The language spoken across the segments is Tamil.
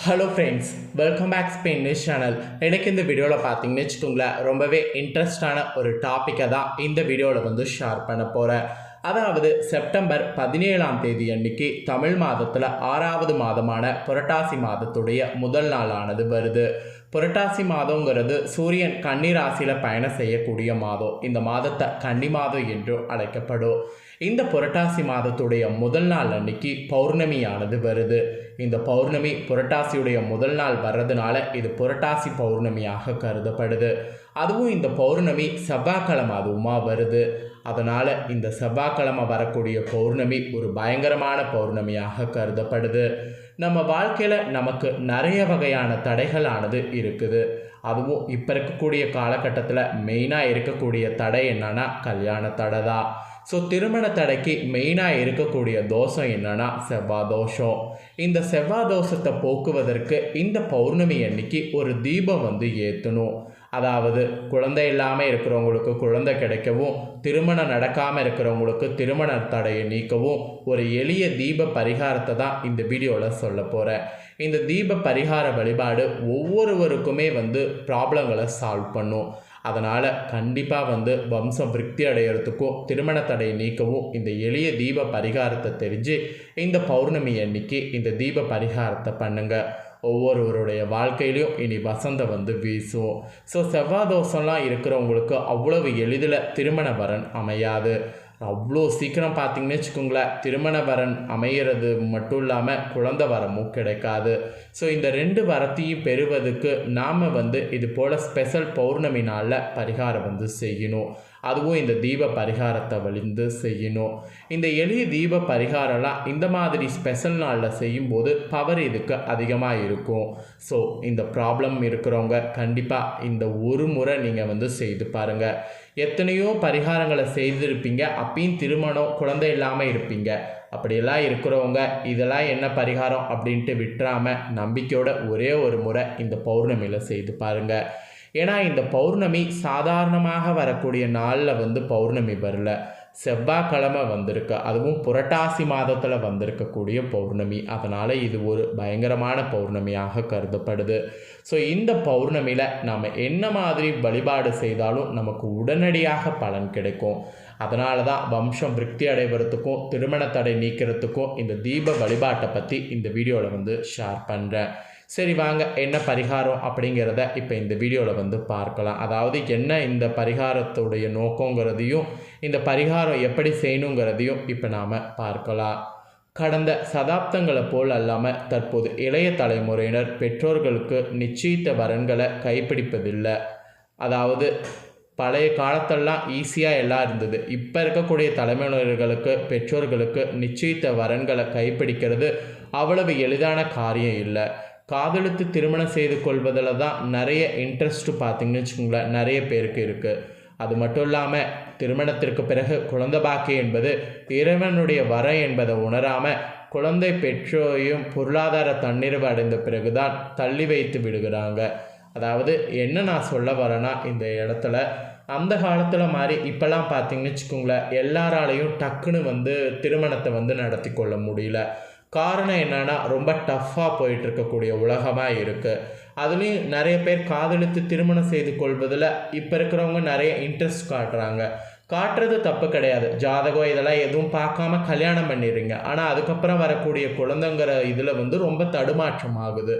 Hello friends welcome back Spain news channel எனக்கு இந்த வீடியோவில் பார்த்தீங்கன்னு வச்சுக்கோங்களேன் ரொம்பவே இன்ட்ரெஸ்டான ஒரு டாப்பிக்கை தான் இந்த வீடியோவில் வந்து ஷேர் பண்ண போகிறேன் அதாவது செப்டம்பர் பதினேழாம் தேதி அன்னைக்கு தமிழ் மாதத்தில் ஆறாவது மாதமான புரட்டாசி மாதத்துடைய முதல் நாளானது வருது. புரட்டாசி மாதங்கிறது சூரியன் கன்னி ராசியில் பயணம் செய்யக்கூடிய மாதம். இந்த மாதத்தை கன்னி மாதம் என்றும் அழைக்கப்படும். இந்த புரட்டாசி மாதத்துடைய முதல் நாள் அன்னைக்கு பௌர்ணமியானது வருது. இந்த பௌர்ணமி புரட்டாசியுடைய முதல் நாள் வர்றதுனால இது புரட்டாசி பௌர்ணமியாக கருதப்படுது. அதுவும் இந்த பௌர்ணமி செவ்வாய்க்கிழமை அதுவுமா வருது. அதனால் இந்த செவ்வாய்க்கிழமை வரக்கூடிய பௌர்ணமி ஒரு பயங்கரமான பௌர்ணமியாக கருதப்படுது. நம்ம வாழ்க்கையில் நமக்கு நிறைய வகையான தடைகளானது இருக்குது. அதுவும் இப்போ இருக்கக்கூடிய காலகட்டத்தில் மெயினாக இருக்கக்கூடிய தடை என்னன்னா கல்யாண தடை தான். ஸோ திருமண தடைக்கு மெயினாக இருக்கக்கூடிய தோஷம் என்னன்னா செவ்வாய் தோஷம். இந்த செவ்வாய் தோஷத்தை போக்குவதற்கு இந்த பௌர்ணமி அன்னைக்கு ஒரு தீபம் வந்து ஏற்றணும் அதாவது குழந்தை இல்லாமல் இருக்கிறவங்களுக்கு குழந்தை கிடைக்கவும் திருமணம் நடக்காமல் இருக்கிறவங்களுக்கு திருமண தடையை நீக்கவும் ஒரு எளிய தீப பரிகாரத்தை தான் இந்த வீடியோவில் சொல்ல போகிறேன் இந்த தீப பரிகார வழிபாடு ஒவ்வொருவருக்குமே வந்து ப்ராப்ளங்களை சால்வ் பண்ணும். அதனால் கண்டிப்பாக வந்து வம்சம் விருத்தி அடையிறதுக்கும் திருமண தடையை நீக்கவும் இந்த எளிய தீப பரிகாரத்தை தெரிஞ்சு இந்த பௌர்ணமி அன்னைக்கு இந்த தீப பரிகாரத்தை பண்ணுங்கள் ஒவ்வொருவருடைய வாழ்க்கையிலையும் இனி வசந்தம் வந்து வீசும். ஸோ செவ்வாய் தோஷம்லாம் இருக்கிறவங்களுக்கு அவ்வளவு எளிதில் திருமண வரன் அமையாது. அவ்வளோ சீக்கிரம் பார்த்தீங்கன்னு வச்சுக்கோங்களேன் திருமண வரன் அமையிறது மட்டும் இல்லாமல் குழந்த வரமும் கிடைக்காது. ஸோ இந்த ரெண்டு வரத்தையும் பெறுவதுக்கு நாம் வந்து இது போல் ஸ்பெஷல் பௌர்ணமி நாளில் பரிகாரம் வந்து செய்யணும். அதுவும் இந்த தீப பரிகாரத்தை வழிந்து செய்யணும். இந்த எளிய தீப பரிகாரம்லாம் இந்த மாதிரி ஸ்பெஷல் நாளில் செய்யும்போது பவர் இதுக்கு அதிகமாக இருக்கும். ஸோ இந்த ப்ராப்ளம் இருக்கிறவங்க கண்டிப்பாக இந்த ஒரு முறை நீங்கள் வந்து செய்து பாருங்கள் எத்தனையோ பரிகாரங்களை செய்திருப்பீங்க அப்பயும் திருமணம் குழந்தை இல்லாமல் இருப்பீங்க. அப்படியெல்லாம் இருக்கிறவங்க இதெல்லாம் என்ன பரிகாரம் அப்படின்ட்டு விட்டுறாமல் நம்பிக்கையோட ஒரே ஒரு முறை இந்த பௌர்ணமியில் செய்து பாருங்கள் ஏன்னா இந்த பௌர்ணமி சாதாரணமாக வரக்கூடிய நாளில் வந்து பௌர்ணமி வரல. செவ்வாய்க்கிழமை வந்திருக்கு. அதுவும் புரட்டாசி மாதத்தில் வந்திருக்கக்கூடிய பௌர்ணமி. அதனால் இது ஒரு பயங்கரமான பௌர்ணமியாக கருதப்படுது. ஸோ இந்த பௌர்ணமியில் நாம் என்ன மாதிரி வழிபாடு செய்தாலும் நமக்கு உடனடியாக பலன் கிடைக்கும். அதனால தான் வம்சம் விருத்தி அடைவதுக்கும் திருமண தடை நீக்கிறதுக்கும் இந்த தீப வழிபாட்டை பற்றி இந்த வீடியோவில் வந்து ஷேர் பண்ணுறேன் சரி வாங்க என்ன பரிகாரம் அப்படிங்கிறத இப்போ இந்த வீடியோவில் வந்து பார்க்கலாம். அதாவது என்ன இந்த பரிகாரத்துடைய நோக்கங்கிறதையும் இந்த பரிகாரம் எப்படி செய்யணுங்கிறதையும் இப்போ நாம் பார்க்கலாம். கடந்த சதாப்தங்களை போல் அல்லாமல் தற்போது இளைய தலைமுறையினர் பெற்றோர்களுக்கு நிச்சயித்த வரன்களை கைப்பிடிப்பதில்லை. அதாவது பழைய காலத்தெல்லாம் ஈஸியாக எல்லாம் இருந்தது. இப்போ இருக்கக்கூடிய தலைமுறைகளுக்கு பெற்றோர்களுக்கு நிச்சயித்த வரன்களை கைப்பிடிக்கிறது அவ்வளவு எளிதான காரியம் இல்லை. காதலித்து திருமணம் செய்து கொள்வதில் தான் நிறைய இன்ட்ரெஸ்ட்டு பார்த்தீங்கன்னு வச்சுக்கோங்களேன் நிறைய பேருக்கு இருக்குது அது மட்டும் இல்லாமல் திருமணத்திற்கு பிறகு குழந்தை பாக்கி என்பது இறைவனுடைய வர என்பதை உணராமல் குழந்தை பெற்றோரையும் பொருளாதார தன்னிறைவு அடைந்த பிறகுதான் தள்ளி வைத்து விடுகிறாங்க. அதாவது என்ன நான் சொல்ல வரேன்னா இந்த இடத்துல அந்த காலத்தில் மாதிரி இப்போல்லாம் பார்த்தீங்கன்னு வச்சுக்கோங்களேன் எல்லாராலையும் டக்குன்னு வந்து திருமணத்தை வந்து நடத்தி கொள்ள முடியல. காரணம் என்னென்னா ரொம்ப டஃப்பாக போயிட்டு இருக்கக்கூடிய உலகமாக இருக்குது அதுலேயும் நிறைய பேர் காதலித்து திருமணம் செய்து கொள்வதில் இப்போ இருக்கிறவங்க நிறைய இன்ட்ரெஸ்ட் காட்டுறாங்க. காட்டுறது தப்பு கிடையாது. ஜாதகம் இதெல்லாம் எதுவும் பார்க்காம கல்யாணம் பண்ணிடுறீங்க. ஆனால் அதுக்கப்புறம் வரக்கூடிய குழந்தைங்கிற இதில் வந்து ரொம்ப தடுமாற்றம் ஆகுது.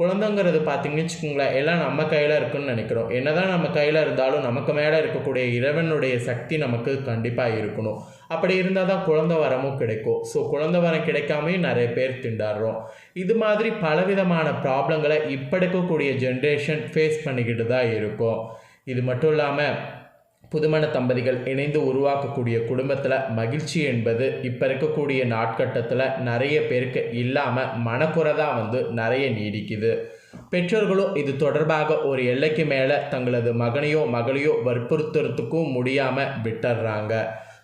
குழந்தைங்கிறது பார்த்தீங்கன்னு வச்சுக்கோங்களேன் எல்லாம் நம்ம கையில் இருக்குன்னு நினைக்கிறோம். என்னதான் நம்ம கையில் இருந்தாலும் நமக்கு மேலே இருக்கக்கூடிய இறைவனுடைய சக்தி நமக்கு கண்டிப்பாக இருக்கணும். அப்படி இருந்தால் தான் குழந்த வரமும் கிடைக்கும். ஸோ குழந்த வரம் கிடைக்காமையும் நிறைய பேர் திண்டாடுறோம். இது மாதிரி பலவிதமான ப்ராப்ளங்களை இப்போ இருக்கக்கூடிய ஜென்ரேஷன் ஃபேஸ் பண்ணிக்கிட்டு தான் இருக்கும். இது மட்டும் இல்லாமல் புதுமண தம்பதிகள் இணைந்து உருவாக்கக்கூடிய குடும்பத்தில் மகிழ்ச்சி என்பது இப்போ இருக்கக்கூடிய நாட்கட்டத்தில் நிறைய பேருக்கு இல்லாமல் மனக்குறை வந்து நிறைய நீடிக்குது. பெற்றோர்களும் இது தொடர்பாக ஒரு எல்லைக்கு மேலே தங்களது மகனையோ மகளையோ வற்புறுத்துறதுக்கும் முடியாமல் விட்டுடுறாங்க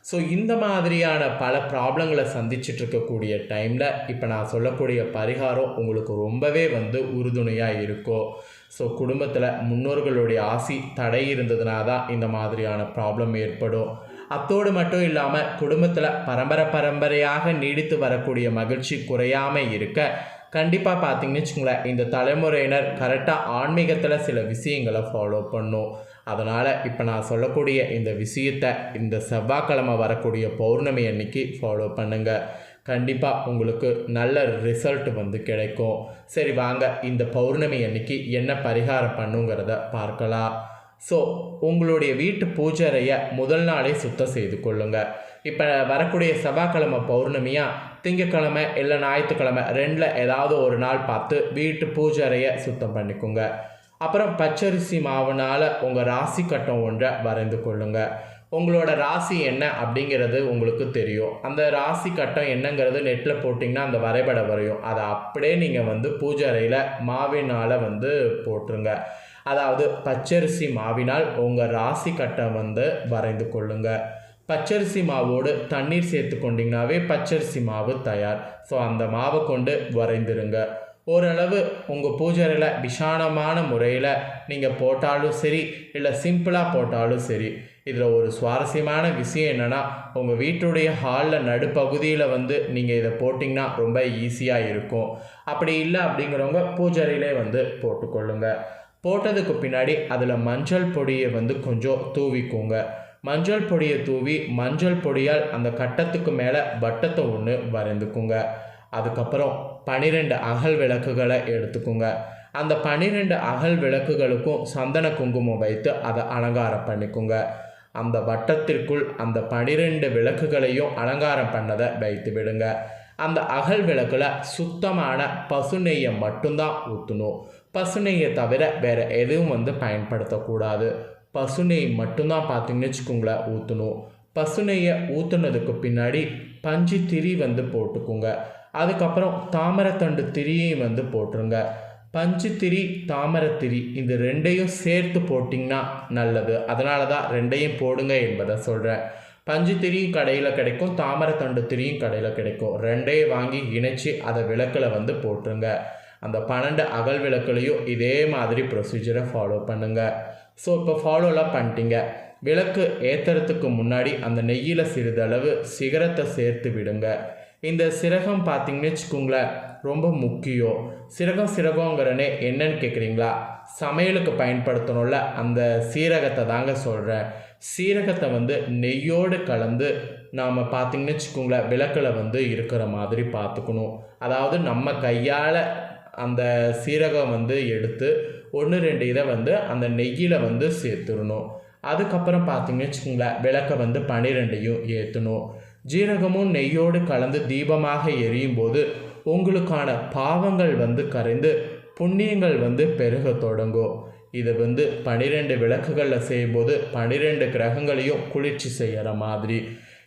ஸோ இந்த மாதிரியான பல ப்ராப்ளங்களை சந்திச்சுட்டு இருக்கக்கூடிய டைமில் இப்போ நான் சொல்லக்கூடிய பரிகாரம் உங்களுக்கு ரொம்பவே வந்து உறுதுணையாக இருக்கும் ஸோ குடும்பத்தில் முன்னோர்களுடைய ஆசி தடை இருந்ததுனால தான் இந்த மாதிரியான ப்ராப்ளம் ஏற்படும். அத்தோடு மட்டும் இல்லாமல் குடும்பத்தில் பரம்பரை பரம்பரையாக நீடித்து வரக்கூடிய மகிழ்ச்சி குறையாமல் இருக்க கண்டிப்பாக பார்த்தீங்கன்னு வச்சுங்களேன் இந்த தலைமுறையினர் கரெக்டாக ஆன்மீகத்தில் சில விஷயங்களை ஃபாலோ பண்ணும். அதனால் இப்போ நான் சொல்லக்கூடிய இந்த விஷயத்தை இந்த செவ்வாய்க்கிழமை வரக்கூடிய பௌர்ணமி அன்னைக்கு ஃபாலோ பண்ணுங்கள் கண்டிப்பாக உங்களுக்கு நல்ல ரிசல்ட் வந்து கிடைக்கும். சரி வாங்க. இந்த பௌர்ணமி அன்னைக்கு என்ன பரிகாரம் பண்ணுங்கிறத பார்க்கலாம். ஸோ உங்களுடைய வீட்டு பூஜைறையை முதல் நாளே சுத்தம் செய்து கொள்ளுங்கள் இப்போ வரக்கூடிய செவ்வாய்க்கிழமை பௌர்ணமியாக திங்கக்கிழமை இல்லை ஞாயிற்றுக்கிழமை ரெண்டில் ஏதாவது ஒரு நாள் பார்த்து வீட்டு பூஜைறையை சுத்தம் பண்ணிக்கோங்க. அப்புறம் பச்சரிசி மாவுனால் உங்கள் ராசி கட்டம் ஒன்றை வரைந்து கொள்ளுங்கள் உங்களோட ராசி என்ன அப்படிங்கிறது உங்களுக்கு தெரியும். அந்த ராசி கட்டம் என்னங்கிறது நெட்டில் போட்டிங்கன்னா அந்த வரைபடம் வரையும். அதை அப்படியே நீங்கள் வந்து பூஜை அறையில் மாவினால் வந்து போட்டுருங்க. அதாவது பச்சரிசி மாவினால் உங்கள் ராசி கட்டம் வந்து வரைந்து கொள்ளுங்கள் பச்சரிசி மாவோடு தண்ணீர் சேர்த்து கொண்டிங்கனாவே பச்சரிசி மாவு தயார். ஸோ அந்த மாவை கொண்டு வரைந்துருங்க. ஓரளவு உங்கள் பூஜையில் விஷாலமான முறையில் நீங்கள் போட்டாலும் சரி இல்லை சிம்பிளாக போட்டாலும் சரி இதில் ஒரு சுவாரஸ்யமான விஷயம் என்னென்னா உங்கள் வீட்டுடைய ஹாலில் நடுப்பகுதியில் வந்து நீங்கள் இதை போட்டிங்கன்னா ரொம்ப ஈஸியாக இருக்கும். அப்படி இல்லை அப்படிங்கிறவங்க பூஜரையிலே வந்து போட்டுக்கொள்ளுங்க. போட்டதுக்கு பின்னாடி அதில் மஞ்சள் பொடியை வந்து கொஞ்சம் தூவிக்கோங்க. மஞ்சள் பொடியை தூவி மஞ்சள் பொடியால் அந்த கட்டத்துக்கு மேலே வட்டத்தை ஒன்று வரைந்துக்குங்க. அதுக்கப்புறம் பனிரெண்டு அகல் விளக்குகளை எடுத்துக்கோங்க. அந்த பனிரெண்டு அகல் விளக்குகளுக்கும் சந்தன குங்குமம் வைத்து அதை அலங்காரம் பண்ணிக்கோங்க. அந்த வட்டத்திற்குள் அந்த பனிரெண்டு விளக்குகளையும் அலங்காரம் பண்ணதை வைத்து விடுங்க. அந்த அகல் விளக்கில் சுத்தமான பசு நெய்யை மட்டும்தான் ஊற்றணும் பசு நெய்யை தவிர வேறு எதுவும் வந்து பயன்படுத்தக்கூடாது. பசு நெய் மட்டும்தான் பார்த்தீங்கன்னு வச்சுக்கோங்களேன் ஊற்றணும் பசு நெய்யை ஊற்றுனதுக்கு பின்னாடி பஞ்சு திரி வந்து போட்டுக்கோங்க. அதுக்கப்புறம் தாமரத்தண்டு திரியையும் வந்து போட்டுருங்க. பஞ்சுத்திரி திரி தாமரத்திரி இந்த ரெண்டையும் சேர்த்து போட்டிங்கன்னா நல்லது. அதனால தான் ரெண்டையும் போடுங்க என்பதை சொல்கிறேன் பஞ்சுத்திரியும் கடையில் கிடைக்கும் தாமரத்தண்டு திரியும் கடையில் கிடைக்கும். ரெண்டையும் வாங்கி இணைச்சி அதை விளக்கில் வந்து போட்டுருங்க. அந்த பன்னெண்டு அகல் விளக்குலையும் இதே மாதிரி ப்ரொசீஜரை ஃபாலோ பண்ணுங்கள் ஸோ இப்போ ஃபாலோலாம் பண்ணிட்டீங்க. விளக்கு ஏற்றுறதுக்கு முன்னாடி அந்த நெய்யில் சிறிதளவு சிகரத்தை சேர்த்து விடுங்க. இந்த சிரகம் பார்த்தீங்கன்னு வச்சுக்கோங்களேன் ரொம்ப முக்கியம். சிரகம் சிரகங்கிறனே என்னன்னு கேட்குறீங்களா சமையலுக்கு பயன்படுத்தணும்ல அந்த சீரகத்தை தாங்க சொல்கிறேன் சீரகத்தை வந்து நெய்யோடு கலந்து நாம் பார்த்திங்கன்னு வச்சுக்கோங்களேன் விளக்கில் வந்து இருக்கிற மாதிரி பார்த்துக்கணும். அதாவது நம்ம கையால் அந்த சீரகம் வந்து எடுத்து ஒன்று ரெண்டு இதை வந்து அந்த நெய்யில் வந்து சேர்த்துடணும். அதுக்கப்புறம் பார்த்தீங்கன்னு வச்சுக்கோங்களேன் விளக்கை வந்து பனிரெண்டையும் ஏற்றணும் ஜீரகமும் நெய்யோடு கலந்து தீபமாக எரியும் போது உங்களுக்கான பாவங்கள் வந்து கரைந்து புண்ணியங்கள் வந்து பெருக தொடங்கும் இது வந்து பனிரெண்டு விளக்குகளில் செய்யும்போது பனிரெண்டு கிரகங்களையும் குளிர்ச்சி செய்கிற மாதிரி.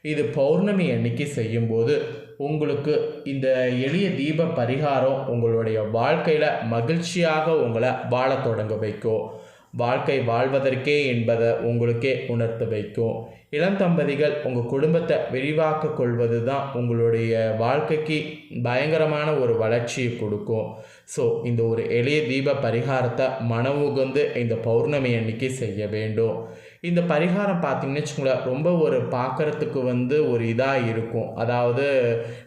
இது பௌர்ணமி அன்னைக்கு செய்யும்போது உங்களுக்கு இந்த எளிய தீப பரிகாரம் உங்களுடைய வாழ்க்கையில் மகிழ்ச்சியாக உங்களை வாழ தொடங்க வைக்கும். வாழ்க்கை வாழ்வதற்கே என்பதை உங்களுக்கே உணர்த்த வைக்கும். இளம் தம்பதிகள் உங்கள் குடும்பத்தை விரிவாக்க கொள்வது தான் உங்களுடைய வாழ்க்கைக்கு பயங்கரமான ஒரு வளர்ச்சியை கொடுக்கும். ஸோ இந்த ஒரு எளிய தீப பரிகாரத்தை மன உகந்து இந்த பௌர்ணமி அன்னைக்கு செய்ய வேண்டும். இந்த பரிகாரம் பார்த்தீங்கன்னு வச்சுக்கோங்களேன் ரொம்ப ஒரு பார்க்குறதுக்கு வந்து ஒரு இதாக இருக்கும். அதாவது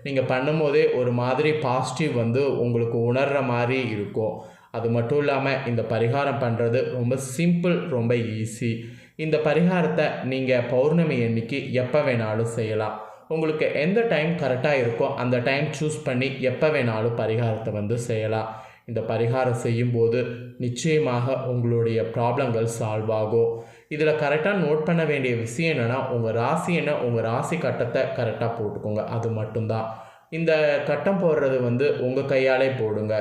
நீங்கள் பண்ணும்போதே ஒரு மாதிரி பாசிட்டிவ் வந்து உங்களுக்கு உணர்கிற மாதிரி இருக்கும். அது மட்டும் இல்லாமல் இந்த பரிகாரம் பண்ணுறது ரொம்ப சிம்பிள் ரொம்ப ஈஸி இந்த பரிகாரத்தை நீங்கள் பௌர்ணமி அன்னைக்கு எப்போ வேணாலும் செய்யலாம். உங்களுக்கு எந்த டைம் கரெக்டாக இருக்கோ அந்த டைம் சூஸ் பண்ணி எப்போ வேணாலும் பரிகாரத்தை வந்து செய்யலாம். இந்த பரிகாரம் செய்யும்போது நிச்சயமாக உங்களுடைய ப்ராப்ளங்கள் சால்வ் ஆகும். இதில் கரெக்டாக நோட் பண்ண வேண்டிய விஷயம் என்னென்னா உங்கள் ராசி என்ன உங்கள் ராசி கட்டத்தை கரெக்டாக போட்டுக்கோங்க. அது மட்டும்தான். இந்த கட்டம் போடுறது வந்து உங்கள் கையாலே போடுங்க.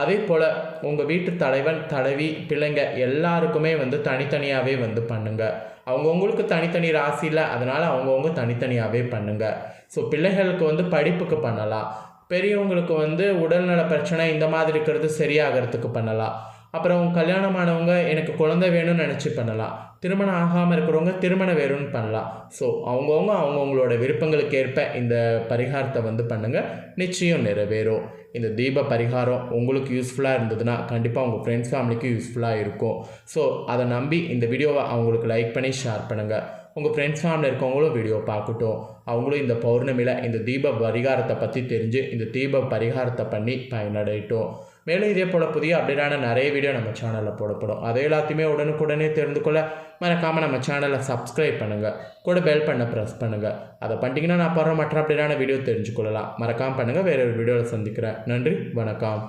அதே போல் உங்கள் வீட்டு தலைவன் தலைவி பிள்ளைங்க எல்லாருக்குமே வந்து தனித்தனியாகவே வந்து பண்ணுங்கள் அவங்கவுங்களுக்கு தனித்தனி ராசி இல்லை அதனால் அவங்கவுங்க தனித்தனியாகவே பண்ணுங்கள் ஸோ பிள்ளைகளுக்கு வந்து படிப்புக்கு பண்ணலாம். பெரியவங்களுக்கு வந்து உடல்நல பிரச்சனை இந்த மாதிரி இருக்கிறது சரியாகிறதுக்கு பண்ணலாம். அப்புறம் கல்யாணமானவங்க எனக்கு குழந்தை வேணும்னு நினச்சி பண்ணலாம். திருமணம் ஆகாமல் இருக்கிறவங்க திருமணம் வேணும்னு பண்ணலாம். ஸோ அவங்கவுங்க அவங்கவுங்களோட விருப்பங்களுக்கு ஏற்ப இந்த பரிகாரத்தை வந்து பண்ணுங்கள் நிச்சயம் நிறைவேறும். இந்த தீப பரிகாரம் உங்களுக்கு யூஸ்ஃபுல்லாக இருந்ததுன்னா கண்டிப்பாக உங்கள் ஃப்ரெண்ட்ஸ் ஃபேமிலிக்கு யூஸ்ஃபுல்லாக இருக்கும். ஸோ அதை நம்பி இந்த வீடியோவை அவங்களுக்கு லைக் பண்ணி ஷேர் பண்ணுங்கள் உங்கள் ஃப்ரெண்ட்ஸ் ஃபேமிலி இருக்கவங்களும் வீடியோ பார்க்கட்டும். அவங்களும் இந்த பௌர்ணமியில் இந்த தீப பரிகாரத்தை பற்றி தெரிஞ்சு இந்த தீப பரிகாரத்தை பண்ணி பயனடையட்டும். மேலும் இதே போல் புதிய அப்டேட்டான நிறைய வீடியோ நம்ம சேனலில் போடப்படும். அதை எல்லாத்தையுமே உடனுக்குடனே தெரிந்து கொள்ள மறக்காமல் நம்ம சேனலை சப்ஸ்கிரைப் பண்ணுங்கள் கூட பெல் பண்ண ப்ரெஸ் பண்ணுங்கள் அதை பண்ணிட்டீங்கன்னா நான் போடுற மற்ற அப்டேட்டான வீடியோ தெரிஞ்சுக்கொள்ளலாம். மறக்காமல் பண்ணுங்கள் வேறு ஒரு வீடியோவில் சந்திக்கிறேன். நன்றி. வணக்கம்.